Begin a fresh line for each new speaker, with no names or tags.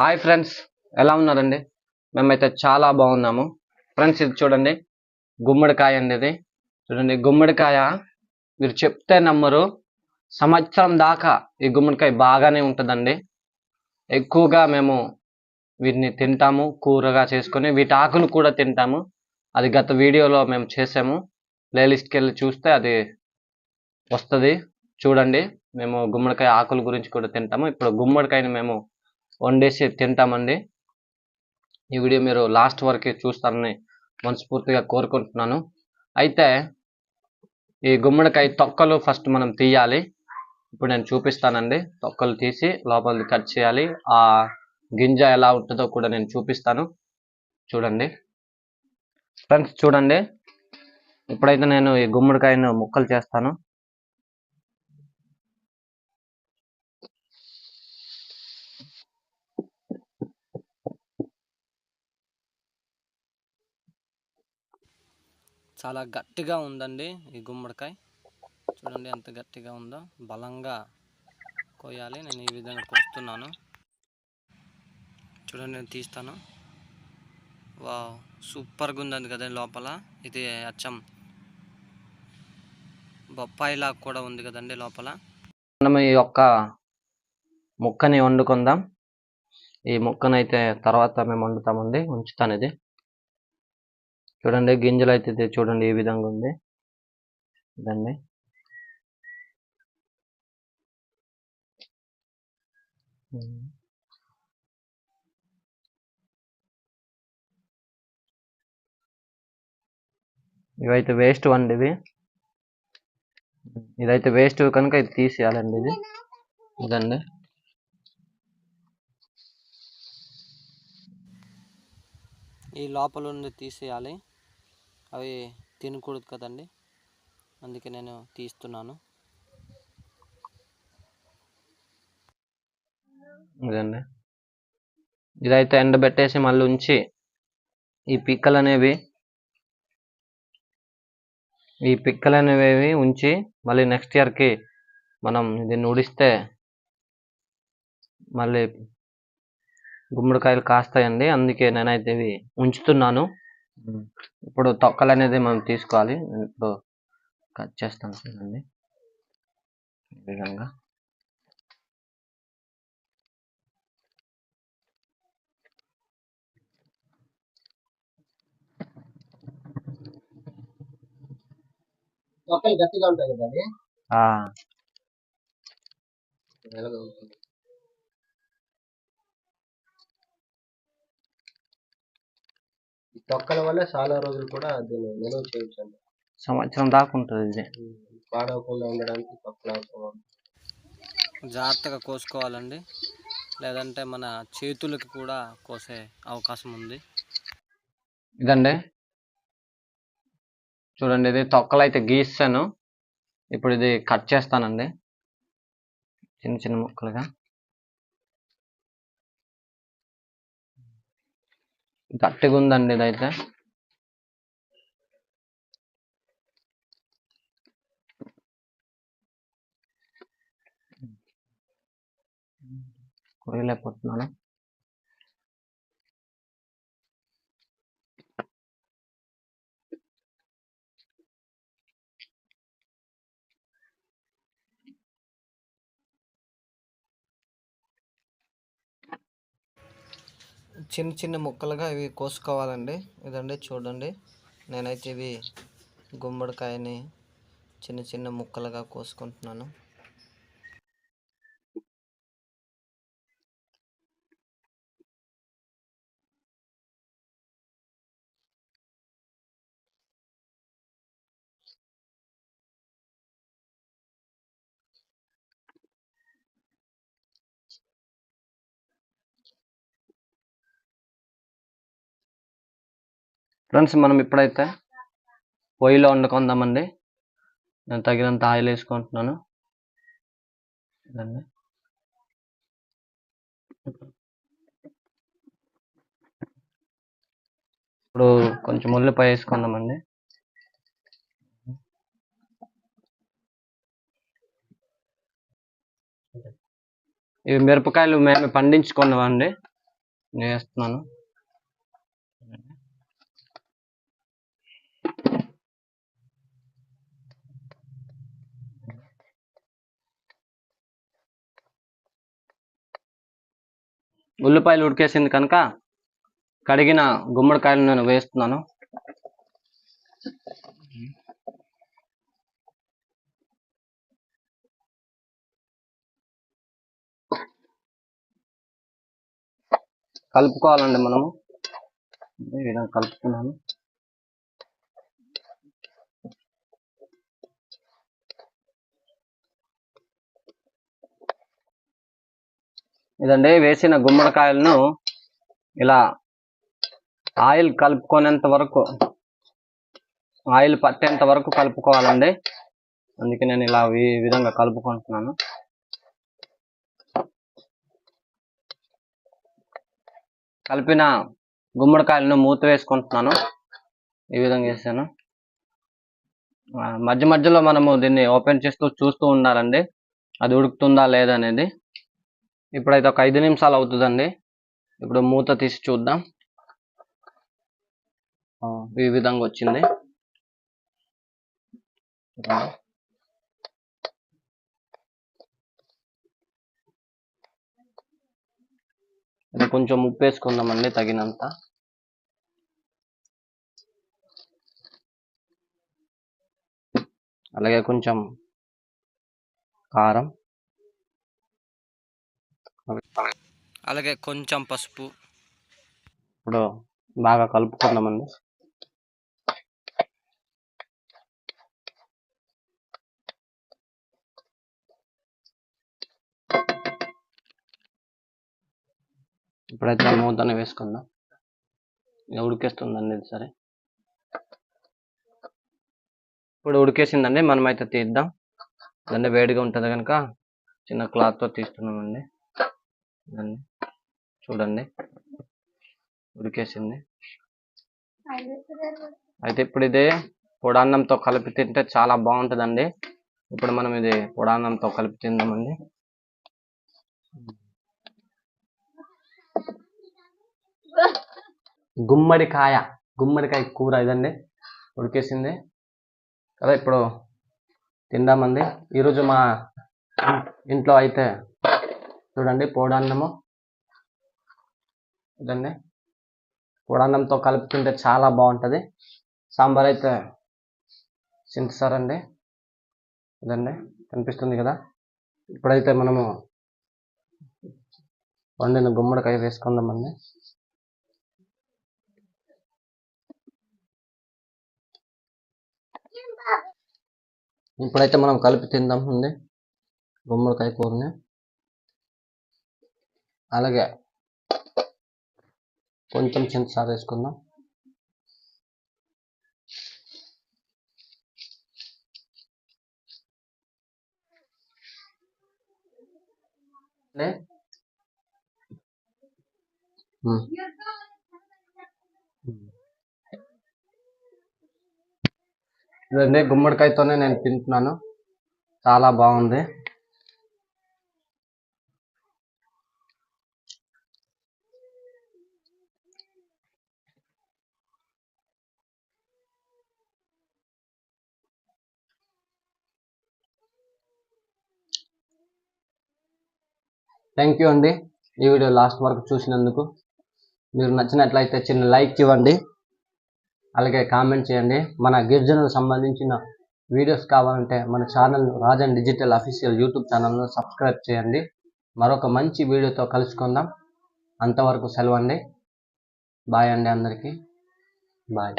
Hi friends ఎలా ఉన్నారండి? మేమైతే చాలా బాగున్నాము. ఫ్రెండ్స్ ఇది చూడండి. గుమ్మడికాయ అండి ఇది. చూడండి గుమ్మడికాయ మీరు చెప్తే నమ్మరు. సంవత్సరం దాకా ఈ గుమ్మడికాయ బాగానే ఉంటుందండి. ఎక్కువగా మేము వీటిని తింటాము కూరగా చేసుకొని వీటి ఆకులు కూడా తింటాము. అది గత వీడియోలో మేము చేసాము. ప్లేలిస్ట్కి వెళ్ళి చూస్తే అది వస్తుంది. చూడండి మేము గుమ్మడికాయ ఆకుల గురించి కూడా తింటాము. ఇప్పుడు గుమ్మడికాయని మేము వండేసి తింటామండి. ఈ వీడియో మీరు లాస్ట్ వరకు చూస్తారని మనస్ఫూర్తిగా కోరుకుంటున్నాను. అయితే ఈ గుమ్మడికాయ తొక్కలు ఫస్ట్ మనం తీయాలి. ఇప్పుడు నేను చూపిస్తానండి. తొక్కలు తీసి లోపలిది కట్ చేయాలి. ఆ గింజ ఎలా ఉంటుందో కూడా నేను చూపిస్తాను. చూడండి. ఫ్రెండ్స్ చూడండి. ఇప్పుడైతే నేను ఈ గుమ్మడికాయను ముక్కలు చేస్తాను.
చాలా గట్టిగా ఉందండి ఈ గుమ్మడికాయ. చూడండి ఎంత గట్టిగా ఉందో. బలంగా కోయాలి. నేను ఈ విధంగా కోస్తున్నాను. చూడండి నేను తీస్తాను. వా సూపర్గా ఉందండి కదా లోపల. ఇది అచ్చం బొప్పాయిలా కూడా ఉంది కదండి లోపల.
మనం ఈ యొక్క ముక్కని వండుకుందాం. ఈ ముక్కనైతే తర్వాత మేము వండుతామండి. ఉంచుతాను ఇది. చూడండి గింజలు అయితే చూడండి ఏ విధంగా ఉంది. ఇదండి. ఇవైతే వేస్ట్ అండి ఇవి ఇదైతే వేస్ట్ కనుక ఇది తీసేయాలండి ఇది. ఇదండి.
ఈ లోపల ఉంది తీసేయాలి. అవి తినకూడదు కదండి. అందుకే నేను తీస్తున్నాను.
ఇదండి. ఇదైతే ఎండబెట్టేసి మళ్ళీ ఉంచి ఈ పిక్కలు అనేవి ఈ పిక్కలు అనేవి ఉంచి మళ్ళీ నెక్స్ట్ ఇయర్కి మనం దీన్ని ఉడిస్తే మళ్ళీ గుమ్మడికాయలు కాస్తాయండి. అందుకే నేనైతే ఇవి ఉంచుతున్నాను. ఇప్పుడు తొక్కలు అనేది మనం తీసుకోవాలి. నేను ఇప్పుడు కట్ చేస్తాను చూడండి. ఈ విధంగా.
తొక్కలు గట్టిగా ఉంటాయి కదా అది
ఆ,
ఎలాగో ఉంటుంది. ఈ తొక్కల వల్ల చాలా రోజులు కూడా దీన్ని నిల్వ చేయొచ్చు అండి
సంవత్సరం దాకా ఉంటుంది ఇది.
పాడవకుండా ఉండడానికి తొక్కలు అవసరం
జాగ్రత్తగా కోసుకోవాలండి. లేదంటే మన చేతులకి కూడా కోసే అవకాశం ఉంది.
ఇదండి. చూడండి ఇది తొక్కలు అయితే గీస్తాను ఇప్పుడు ఇది కట్ చేస్తానండి. చిన్న చిన్న ముక్కలుగా. గట్టిగా ఉందండి ఇదైతే. కొయ్యలేకపోతున్నాను.
చిన్న చిన్న ముక్కలుగా ఇవి కోసుకోవాలండి. ఇదండి చూడండి. నేనైతే ఇవి గుమ్మడికాయని చిన్న చిన్న ముక్కలుగా కోసుకుంటున్నాను.
ఫ్రెండ్స్ మనం ఇప్పుడైతే పొయ్యిలో వండుకుందామండి. నేను తగినంత ఆయిల్ వేసుకుంటున్నాను. ఇప్పుడు కొంచెం ఉల్లిపాయ వేసుకుందామండి. ఇవి మిరపకాయలు మేము పండించుకున్నామండి నేను వేస్తున్నాను. ఉల్లిపాయలు ఉడికేసింది కనుక కడిగిన గుమ్మడికాయలు నేను వేస్తున్నాను. కలుపుకోవాలండి మనము. ఈ విధంగా కలుపుకున్నాను. ఇదండి వేసిన గుమ్మడికాయలను ఇలా ఆయిల్ కలుపుకునేంత వరకు ఆయిల్ పట్టేంత వరకు కలుపుకోవాలండి. అందుకే నేను ఇలా ఈ విధంగా కలుపుకుంటున్నాను. కలిపిన గుమ్మడికాయలను మూత వేసుకుంటున్నాను. ఈ విధంగా వేసాను మధ్య మధ్యలో మనము దీన్ని ఓపెన్ చేస్తూ చూస్తూ ఉండాలండి. అది ఉడుకుతుందా లేదా అనేది. ఇప్పుడైతే ఒక ఐదు నిమిషాలు అవుతుందండి. ఇప్పుడు మూత తీసి చూద్దాం. ఈ విధంగా వచ్చింది. ఇది కొంచెం ఉప్పు వేసుకుందామండి తగినంత. అలాగే కొంచెం కారం.
అలాగే కొంచెం పసుపు.
ఇప్పుడు బాగా కలుపుకుందామండి. ఇప్పుడైతే మూతని వేసుకుందాం. ఇది ఉడికేస్తుందండి ఇది సరే. ఇప్పుడు ఉడికేసిందండి మనమైతే తీద్దాం. ఇదండి వేడిగా ఉంటుంది కనుక చిన్న క్లాత్తో తీస్తున్నామండి. దాన్ని చూడండి. ఉడికేసింది. అయితే ఇప్పుడు ఇది పొడాన్నంతో కలిపి తింటే చాలా బాగుంటుందండి. ఇప్పుడు మనం ఇది పొడాన్నంతో కలిపి తిందామండి. గుమ్మడికాయ గుమ్మడికాయ కూర ఇదండి. ఉడికేసింది. కదా ఇప్పుడు తిందామండి. ఈరోజు మా ఇంట్లో అయితే చూడండి పొడాన్నము. ఇదండి. పొడాన్నంతో కలుపుతుంటే తింటే చాలా బాగుంటుంది. సాంబార్ అయితే చింతసారండి. ఇదండి కనిపిస్తుంది కదా. ఇప్పుడైతే మనము వండిన గుమ్మడికాయ వేసుకుందామండి. ఇప్పుడైతే మనం కలిపి ఉంది గుమ్మడికాయ కూరని. అలాగే కొంచెం చింతసారు వేసుకుందాం. ఇదండి గుమ్మడికాయతోనే నేను తింటున్నాను. చాలా బాగుంది. థ్యాంక్ యూ అండి. ఈ వీడియో లాస్ట్ వరకు చూసినందుకు. మీరు నచ్చినట్లయితే చిన్న లైక్ ఇవ్వండి. అలాగే కామెంట్ చేయండి. మన గిరిజనులకు సంబంధించిన వీడియోస్ కావాలంటే మన channel Rajan digital official YouTube ఛానల్ను సబ్స్క్రైబ్ చేయండి. మరొక మంచి వీడియోతో కలుసుకుందాం. అంతవరకు సెలవు అండి. బాయ్ అండి అందరికీ. బాయ్.